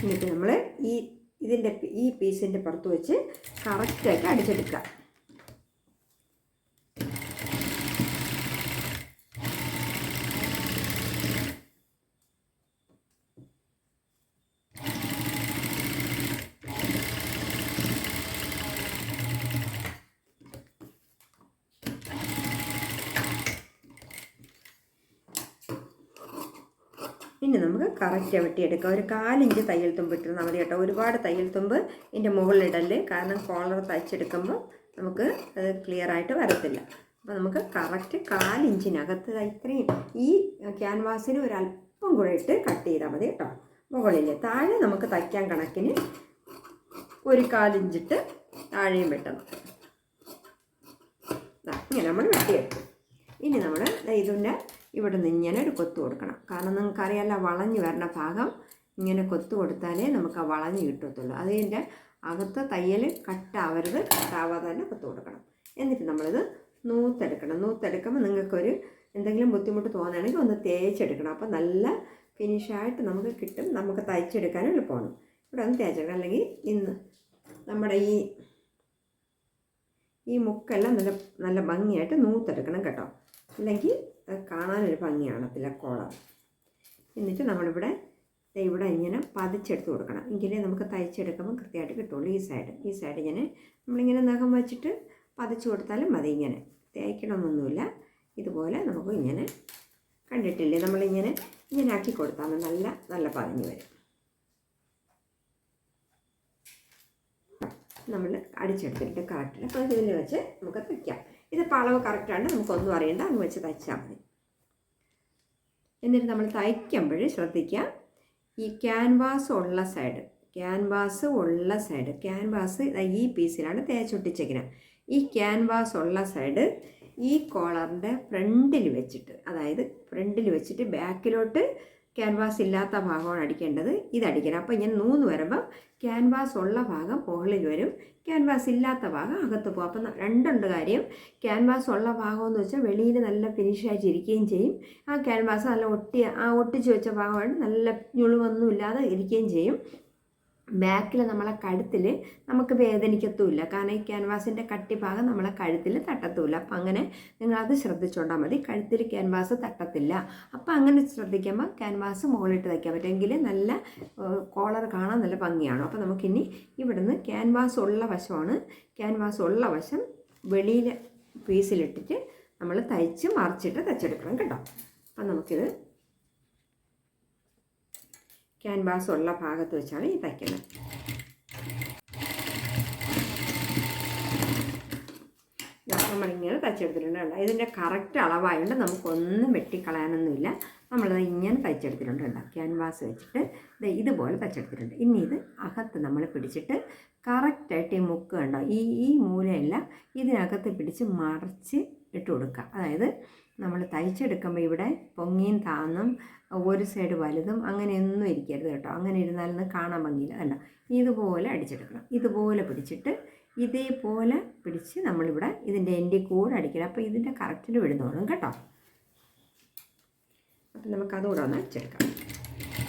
എന്നിട്ട് നമ്മൾ ഈ ഇതിന്റെ ഈ പീസിന്റെ പുറത്ത് വെച്ച് കറക്റ്റായിട്ട് അടിച്ചെടുക്കുക ഇനി നമുക്ക് കറക്റ്റ് വെട്ടിയെടുക്കുക. ഒരു കാലിഞ്ച് തയ്യൽ തുമ്പ് ഇട്ടിരുന്നാൽ മതി കേട്ടോ. ഒരുപാട് തയ്യൽ തുമ്പ് ഇതിന്റെ മുകളിലിടൽ. കാരണം കോളർ തയ്ച്ചെടുക്കുമ്പോൾ നമുക്ക് അത് ക്ലിയർ ആയിട്ട് വരത്തില്ല. അപ്പോൾ നമുക്ക് കറക്റ്റ് കാലിഞ്ചിനകത്ത് ഇത്രയും ഈ ക്യാൻവാസിന് ഒരു അല്പം കൂടെ ഇട്ട് കട്ട് ചെയ്താൽ മതി കേട്ടോ. മുകളിൽ താഴെ നമുക്ക് തയ്ക്കാൻ കണക്കിന് ഒരു കാലിഞ്ചിട്ട് താഴെയും വെട്ടണം. ഇങ്ങനെ നമ്മൾ വെട്ടിയെടുക്കും ഇനി നമ്മൾ ഇതിന്റെ ഇവിടെ നിന്ന് ഇങ്ങനെ ഒരു കൊത്തു കൊടുക്കണം. കാരണം നിങ്ങൾക്കറിയാമല്ലോ വളഞ്ഞു വരുന്ന ഭാഗം ഇങ്ങനെ കൊത്തു കൊടുത്താലേ നമുക്ക് ആ വളഞ്ഞ് കിട്ടത്തുള്ളൂ. അതിന്റെ അകത്ത് തയ്യൽ കട്ടാവരുത് കട്ടാവാതെ തന്നെ കൊത്തു കൊടുക്കണം. എന്നിട്ട് നമ്മളിത് നൂത്തെടുക്കണം. നൂത്തെടുക്കുമ്പോൾ നിങ്ങൾക്കൊരു എന്തെങ്കിലും ബുദ്ധിമുട്ട് തോന്നുകയാണെങ്കിൽ ഒന്ന് തേച്ചെടുക്കണം. അപ്പോൾ നല്ല ഫിനിഷായിട്ട് നമുക്ക് കിട്ടും. നമുക്ക് തയ്ച്ചെടുക്കാനും എളുപ്പമാണ്. ഇവിടെ ഒന്ന് തേച്ചെടുക്കണം. അല്ലെങ്കിൽ ഇന്ന് നമ്മുടെ ഈ ഈ മുക്കെല്ലാം നല്ല നല്ല ഭംഗിയായിട്ട് നൂത്തെടുക്കണം കേട്ടോ. അല്ലെങ്കിൽ കാണാനൊരു ഭംഗിയാണ് കോളർ എന്നിട്ട് നമ്മളിവിടെ ഇവിടെ ഇങ്ങനെ പതിച്ചെടുത്ത് കൊടുക്കണം. എങ്കിലേ നമുക്ക് തയ്ച്ചെടുക്കുമ്പോൾ കൃത്യമായിട്ട് കിട്ടുള്ളൂ ഈ സൈഡ് ഈ സൈഡ് ഇങ്ങനെ നമ്മളിങ്ങനെ നഖം വെച്ചിട്ട് പതിച്ചു കൊടുത്താലും മതി ഇങ്ങനെ. തേക്കണമെന്നൊന്നുമില്ല ഇതുപോലെ നമുക്ക് ഇങ്ങനെ കണ്ടിട്ടില്ലേ? നമ്മളിങ്ങനെ ഇങ്ങനെ ആക്കി കൊടുത്താൽ. നല്ല നല്ല പതിഞ്ഞ് വരും. നമ്മൾ അടിച്ചെടുത്തിട്ട് കറക്റ്റിൽ അപ്പോൾ ഇതിൽ വെച്ച് നമുക്ക് തയ്ക്കാം. ഇതിപ്പോൾ അളവ് കറക്റ്റാണ് നമുക്കൊന്നും അറിയണ്ട. അങ്ങ് വെച്ച് തയ്ച്ചാൽ മതി. എന്നിട്ട് നമ്മൾ തയ്ക്കുമ്പോൾ ശ്രദ്ധിക്കുക ഈ ക്യാൻവാസ് ഉള്ള സൈഡ് ക്യാൻവാസ് ഉള്ള സൈഡ് ക്യാൻവാസ് ഈ പീസിലാണ് തേച്ചൊട്ടിച്ചേക്കുന്നത് ഈ ക്യാൻവാസ് ഉള്ള സൈഡ് ഈ കോളറിന്റെ ഫ്രണ്ടിൽ വെച്ചിട്ട് അതായത് ഫ്രണ്ടിൽ വെച്ചിട്ട് ബാക്കിലോട്ട് ക്യാൻവാസ് ഇല്ലാത്ത ഭാഗമാണ് അടിക്കേണ്ടത്. ഇതടിക്കണം അപ്പോൾ ഇങ്ങനെ മൂന്ന് വരുമ്പം ക്യാൻവാസ് ഉള്ള ഭാഗം മുകളിൽ വരും. ക്യാൻവാസ് ഇല്ലാത്ത ഭാഗം അകത്ത് പോകും. അപ്പം രണ്ടുണ്ട് കാര്യം. ക്യാൻവാസ് ഉള്ള ഭാഗം എന്ന് വെച്ചാൽ വെളിയിൽ നല്ല ഫിനിഷായിട്ട് ഇരിക്കുകയും ചെയ്യും. ആ ക്യാൻവാസ് നല്ല ഒട്ടി ആ ഒട്ടിച്ച് വെച്ച ഭാഗമായിട്ട് നല്ല ഞുളിവൊന്നും ഇല്ലാതെ ഇരിക്കുകയും ചെയ്യും. ബാക്കിൽ നമ്മളെ കഴുത്തിൽ നമുക്ക് വേദനിക്കത്തുമില്ല. കാരണം ഈ ക്യാൻവാസിന്റെ കട്ടി ഭാഗം നമ്മളെ കഴുത്തിൽ തട്ടത്തുമില്ല. അപ്പം അങ്ങനെ നിങ്ങളത് ശ്രദ്ധിച്ചോണ്ടാൽ മതി. കഴുത്തിൽ ക്യാൻവാസ് തട്ടത്തില്ല. അപ്പം അങ്ങനെ ശ്രദ്ധിക്കുമ്പോൾ ക്യാൻവാസ് മുകളിലിട്ട് തയ്ക്കാൻ പറ്റുമെങ്കിൽ നല്ല കോളർ കാണാൻ നല്ല ഭംഗിയാണ്. അപ്പോൾ നമുക്കിനി ഇവിടുന്ന് ക്യാൻവാസ് ഉള്ള വശമാണ്. ക്യാൻവാസ് ഉള്ള വശം വെളിയിൽ പീസിലിട്ടിട്ട് നമ്മൾ തയ്ച്ച് മറിച്ചിട്ട് തയ്ച്ചെടുക്കണം കേട്ടോ. അപ്പം നമുക്കിത് ക്യാൻവാസ് ഉള്ള ഭാഗത്ത് വെച്ചാണ് ഈ തയ്ക്കുന്നത്. നമ്മളിങ്ങനെ തയ്ച്ചെടുത്തിട്ടുണ്ട് ഇതിന്റെ കറക്റ്റ് അളവായതുകൊണ്ട് നമുക്കൊന്നും വെട്ടിക്കളയാനൊന്നുമില്ല. നമ്മളത് ഇങ്ങനെ തയ്ച്ചെടുത്തിട്ടുണ്ട് ക്യാൻവാസ് വെച്ചിട്ട് ഇത് ഇതുപോലെ തയ്ച്ചെടുത്തിട്ടുണ്ട്. ഇനി ഇത് അകത്ത് നമ്മൾ പിടിച്ചിട്ട് കറക്റ്റായിട്ട് ഈ മുക്ക് കണ്ടോ? ഈ ഈ മൂലയല്ല ഇതിനകത്ത് പിടിച്ച് മറിച്ച് ഇട്ട് കൊടുക്കുക. അതായത് നമ്മൾ തയ്ച്ചെടുക്കുമ്പോൾ ഇവിടെ പൊങ്ങിയും താന്നും ഒരു സൈഡ് വലുതും അങ്ങനെയൊന്നും ഇരിക്കരുത് കേട്ടോ. അങ്ങനെ ഇരുന്നാലൊന്നും കാണാൻ ഭംഗിയില്ല. അല്ല ഇതുപോലെ അടിച്ചെടുക്കണം. ഇതുപോലെ പിടിച്ചിട്ട് ഇതേപോലെ പിടിച്ച് നമ്മളിവിടെ ഇതിന്റെ എന്റെ കൂടെ അടിക്കണം. അപ്പോൾ ഇതിന്റെ കറക്റ്റിൽ വിടുന്നോളും കേട്ടോ. അപ്പം നമുക്കതുകൂടെ ഒന്ന് അടിച്ചെടുക്കാം.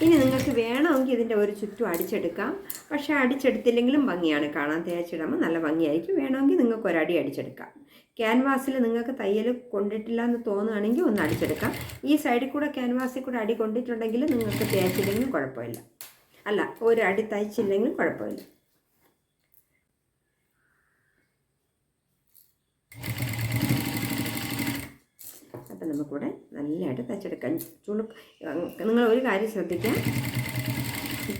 ഇനി നിങ്ങൾക്ക് വേണമെങ്കിൽ ഇതിന്റെ ഒരു ചുറ്റും അടിച്ചെടുക്കാം. പക്ഷേ അടിച്ചെടുത്തില്ലെങ്കിലും ഭംഗിയാണ് കാണാൻ. തേച്ചിടുമ്പോൾ നല്ല ഭംഗിയായിരിക്കും. വേണമെങ്കിൽ നിങ്ങൾക്ക് ഒരടി അടിച്ചെടുക്കാം. ക്യാൻവാസിൽ നിങ്ങൾക്ക് തയ്യൽ കൊണ്ടിട്ടില്ല എന്ന് തോന്നുകയാണെങ്കിൽ ഒന്ന് അടിച്ചെടുക്കാം. ഈ സൈഡിൽ കൂടെ ക്യാൻവാസിൽ കൂടെ അടി കൊണ്ടിട്ടുണ്ടെങ്കിൽ നിങ്ങൾക്ക് തേച്ചില്ലെങ്കിലും കുഴപ്പമില്ല. അല്ല ഒരു അടി തയ്ച്ചില്ലെങ്കിലും കുഴപ്പമില്ല. അപ്പം നമുക്കിവിടെ നല്ലതായിട്ട് തയ്ച്ചെടുക്കാം ചുളുക്ക് നിങ്ങൾ ഒരു കാര്യം ശ്രദ്ധിക്കാം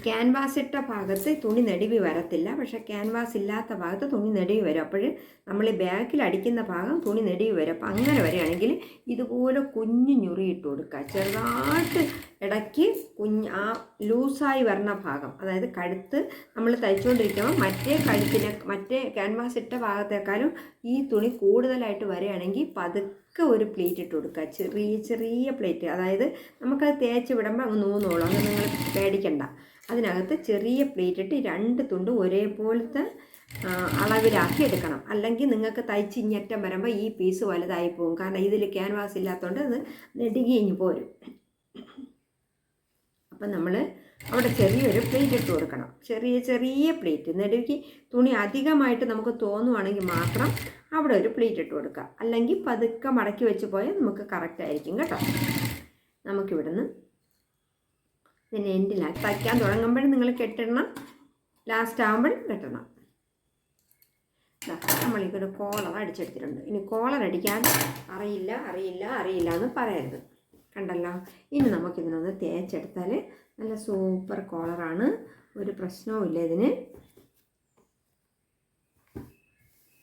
ക്യാൻവാസ് ഇട്ട ഭാഗത്ത് തുണി നെടുവി വരത്തില്ല. പക്ഷേ ക്യാൻവാസ് ഇല്ലാത്ത ഭാഗത്ത് തുണി നെടുവി വരും. അപ്പോൾ നമ്മൾ ബാക്കിൽ അടിക്കുന്ന ഭാഗം തുണി നെടുവി വരും. അപ്പോൾ അങ്ങനെ വരികയാണെങ്കിൽ ഇതുപോലെ കുഞ്ഞു ഞുറിയിട്ട് കൊടുക്കുക. ചെറുതായിട്ട് ഇടയ്ക്ക് കുഞ്ഞ് ആ ലൂസായി വരുന്ന ഭാഗം. അതായത് കഴുത്ത് നമ്മൾ തയ്ച്ചുകൊണ്ടിരിക്കുമ്പോൾ മറ്റേ കഴുത്തിനെ മറ്റേ ക്യാൻവാസ് ഇട്ട ഭാഗത്തേക്കാളും ഈ തുണി കൂടുതലായിട്ട് വരികയാണെങ്കിൽ പതുക്കെ ഒരു പ്ലേറ്റ് ഇട്ട് കൊടുക്കുക. ചെറിയ ചെറിയ പ്ലേറ്റ് അതായത് നമുക്കത് തേച്ച് വിടുമ്പോൾ അങ്ങ് നൂന്നോളൂ. അങ്ങ് നിങ്ങൾ പേടിക്കണ്ട. അതിനകത്ത് ചെറിയ പ്ലേറ്റ് ഇട്ട് രണ്ട് തുണ്ട് ഒരേപോലത്തെ അളവിലാക്കി എടുക്കണം. അല്ലെങ്കിൽ നിങ്ങൾക്ക് തയ്ച്ച് ഇഞ്ഞറ്റം വരുമ്പോൾ ഈ പീസ് വലുതായി പോകും. കാരണം ഇതിൽ ക്യാൻവാസ് ഇല്ലാത്തതുകൊണ്ട് അത് നെടുകിഞ്ഞ് പോരും. അപ്പം നമ്മൾ അവിടെ ചെറിയൊരു പ്ലേറ്റ് ഇട്ട് കൊടുക്കണം. ചെറിയ ചെറിയ പ്ലേറ്റ് നെടുക്കി തുണി അധികമായിട്ട് നമുക്ക് തോന്നുവാണെങ്കിൽ മാത്രം അവിടെ ഒരു പ്ലേറ്റ് ഇട്ട് കൊടുക്കുക. അല്ലെങ്കിൽ പതുക്കെ മടക്കി വെച്ച് പോയാൽ നമുക്ക് കറക്റ്റ് ആയിരിക്കും കേട്ടോ. നമുക്കിവിടുന്ന് ഇതിന്റെ എൻഡിലാക്കി തയ്ക്കാൻ തുടങ്ങുമ്പോഴും നിങ്ങൾ കെട്ടിടണം. ലാസ്റ്റ് ആകുമ്പോഴും കെട്ടണം. നമ്മളിക്കൊരു കോളർ അടിച്ചെടുത്തിട്ടുണ്ട്. ഇനി കോളർ അടിക്കാൻ അറിയില്ല അറിയില്ല അറിയില്ല എന്ന് പറയരുത്. കണ്ടല്ലോ? ഇനി നമുക്കിതിനൊന്ന് തേച്ചെടുത്താൽ നല്ല സൂപ്പർ കോളറാണ് ഒരു പ്രശ്നവും ഇല്ല ഇതിന്.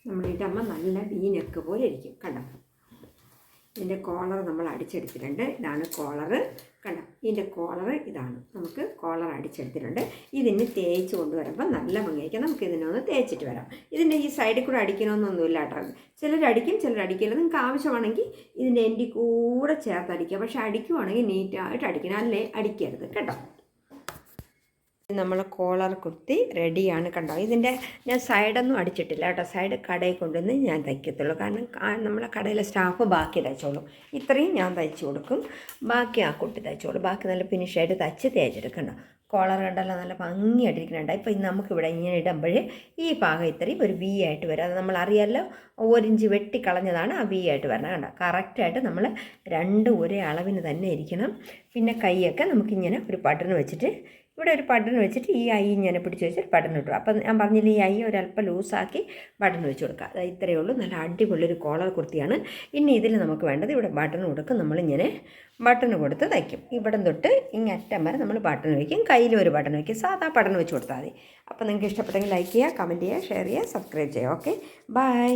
നമ്മൾ അമ്മ നല്ല വീനക്ക് പോലെ ഇരിക്കും. കണ്ടോ? ഇതിന്റെ കോളർ നമ്മൾ അടിച്ചെടുത്തിട്ടുണ്ട്. ഇതാണ് കോളറ് കണ്ടോ? ഇതിന്റെ കോളർ ഇതാണ്. നമുക്ക് കോളർ അടിച്ചെടുത്തിട്ടുണ്ട്. ഇതിന് തേച്ച് കൊണ്ടുവരുമ്പോൾ നല്ല ഭംഗിയായിരിക്കും. നമുക്ക് ഇതിനൊന്ന് തേച്ചിട്ട് വരാം. ഇതിന്റെ ഈ സൈഡിൽ കൂടെ അടിക്കണമെന്നൊന്നുമില്ല കേട്ടോ. ചിലരടിക്കും ചിലരടിക്കില്ല. നിങ്ങൾക്ക് ആവശ്യമാണെങ്കിൽ ഇതിന്റെ എന്റെ കൂടെ ചേർത്ത് അടിക്കുക. പക്ഷേ അടിക്കുവാണെങ്കിൽ നീറ്റായിട്ട് അടിക്കണം. അല്ലേ? അടിക്കരുത്. കേട്ടോ നമ്മൾ കോളർ കുത്തി റെഡിയാണ് കണ്ടോ? ഇതിന്റെ ഞാൻ സൈഡൊന്നും അടിച്ചിട്ടില്ല കേട്ടോ. സൈഡ് കടയിൽ കൊണ്ടുവന്ന് ഞാൻ തയ്ക്കത്തുള്ളൂ. കാരണം നമ്മളെ കടയിലെ സ്റ്റാഫ് ബാക്കി തയ്ച്ചോളും. ഇത്രയും ഞാൻ തയ്ച്ചു കൊടുക്കും. ബാക്കി ആ കുട്ടി തയ്ച്ചോളൂ. ബാക്കി നല്ല ഫിനിഷായിട്ട് തയ്ച്ച് തേച്ചെടുക്കണ്ട കോളർ കണ്ടല്ലോ നല്ല ഭംഗിയായിട്ടിരിക്കുന്നുണ്ട് ഇപ്പോൾ നമുക്കിവിടെ ഇങ്ങനെ ഇടുമ്പോൾ ഈ ഭാഗം ഇത്രയും ഒരു വി ആയിട്ട് വരും. അത് നമ്മൾ അറിയാമല്ലോ ഒരിഞ്ച് വെട്ടിക്കളഞ്ഞതാണ് ആ വി ആയിട്ട് വരണം കണ്ടോ? കറക്റ്റായിട്ട് നമ്മൾ രണ്ട് ഒരേ അളവിന് തന്നെ ഇരിക്കണം. പിന്നെ കൈയൊക്കെ നമുക്കിങ്ങനെ ഒരു ബട്ടൺ വെച്ചിട്ട് ഇവിടെ ഒരു ബട്ടൺ വെച്ചിട്ട് ഈ ഐ ഞാൻ പിടിച്ച് വെച്ചിട്ട് ബട്ടൺ ഇട്ടു. അപ്പം ഞാൻ പറഞ്ഞില്ല ഈ ഐ ഒരല്പം ലൂസാക്കി ബട്ടൺ വെച്ച് കൊടുക്കുക. അത് ഇത്രയേ ഉള്ളൂ. നല്ല അടിപൊളി ഒരു കോളർ കുർത്തിയാണ്. ഇനി ഇതിൽ നമുക്ക് വേണ്ടത് ഇവിടെ ബട്ടൺ കൊടുക്കും. നമ്മളിങ്ങനെ ബട്ടൺ കൊടുത്ത് തയ്ക്കും. ഇവിടം തൊട്ട് ഇങ്ങനെ ഇങ്ങറ്റം വരെ നമ്മൾ ബട്ടൺ വയ്ക്കും കയ്യിൽ ഒരു ബട്ടൺ വയ്ക്കും സാധാ ബട്ടൺ വെച്ച് കൊടുത്താൽ മതി. അപ്പോൾ നിങ്ങൾക്ക് ഇഷ്ടപ്പെട്ടെങ്കിൽ ലൈക്ക് ചെയ്യുക കമന്റ് ചെയ്യുക ഷെയർ ചെയ്യുക സബ്സ്ക്രൈബ് ചെയ്യുക. ഓക്കെ? ബൈ.